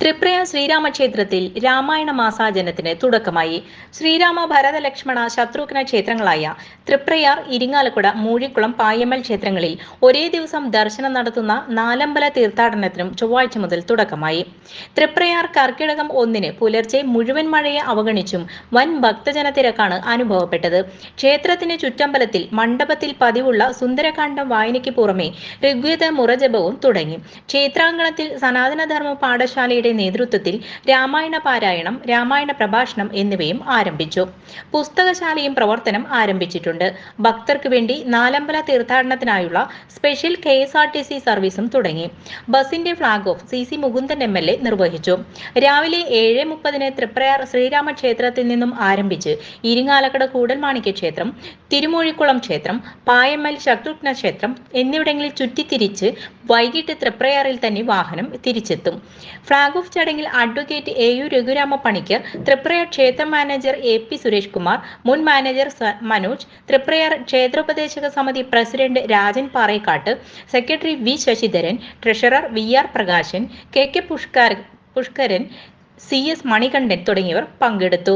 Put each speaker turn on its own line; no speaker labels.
ത്രിപ്രയ ശ്രീരാമക്ഷേത്രത്തിൽ രാമായണ മാസാചരണത്തിന് തുടക്കമായി. ശ്രീരാമ ഭരത ലക്ഷ്മണ ശത്രുഘ്ന ക്ഷേത്രങ്ങളായ തൃപ്രയാർ ഇരിങ്ങാലക്കുട മൂഴിക്കുളം പായമ്മൽ ക്ഷേത്രങ്ങളിൽ ഒരേ ദിവസം ദർശനം നടത്തുന്ന നാലമ്പല തീർത്ഥാടനത്തിനും ചൊവ്വാഴ്ച മുതൽ തുടക്കമായി. തൃപ്രയാർ കർക്കിടകം ഒന്നിന് പുലർച്ചെ മുഴുവൻ മഴയെ അവഗണിച്ചും വൻ ഭക്തജനത്തിരക്കാണ് അനുഭവപ്പെട്ടത്. ക്ഷേത്രത്തിന് ചുറ്റമ്പലത്തിൽ മണ്ഡപത്തിൽ പതിവുള്ള സുന്ദരകാന്ഡം വായനയ്ക്ക് പുറമെ ഋഗ്വേദ മുറജപവും തുടങ്ങി. ക്ഷേത്രാങ്കണത്തിൽ സനാതനധർമ്മ പാഠശാലയുടെ നേതൃത്വത്തിൽ രാമായണ പാരായണം രാമായണ പ്രഭാഷണം എന്നിവയും ആരംഭിച്ചു. പുസ്തകശാലയും പ്രവർത്തനം ആരംഭിച്ചിട്ടുണ്ട്. ഭക്തർക്ക് വേണ്ടി നാലമ്പല തീർത്ഥാടനത്തിനായുള്ള special K S R T C സർവീസും തുടങ്ങി. ബസിന്റെ flag off C C Mukundan M L A നിർവഹിച്ചു. രാവിലെ ഏഴ് മുപ്പതിന് തൃപ്രയാർ ശ്രീരാമ ക്ഷേത്രത്തിൽ നിന്നും ആരംഭിച്ച് ഇരിങ്ങാലക്കട കൂടൽമാണിക്യ ക്ഷേത്രം തിരുമൂഴിക്കുളം ക്ഷേത്രം പായമ്മൽ ശത്രുഘ്ന ക്ഷേത്രം എന്നിവിടങ്ങളിൽ ചുറ്റിത്തിരിച്ച് വൈകിട്ട് തൃപ്രയാറിൽ തന്നെ വാഹനം തിരിച്ചെത്തും. ഫ്ളാഗ് ഓഫ് ചടങ്ങിൽ advocate A U Raghurama Panicker Triprayar ക്ഷേത്ര manager A P Suresh Kumar മുൻ മാനേജർ മനോജ് തൃപ്രയർ ക്ഷേത്രോപദേശക സമിതി president Rajan Parekkattu secretary V Sasidharan treasurer V R Prakashan K K Pushkaran C S Manikandan തുടങ്ങിയവർ പങ്കെടുത്തു.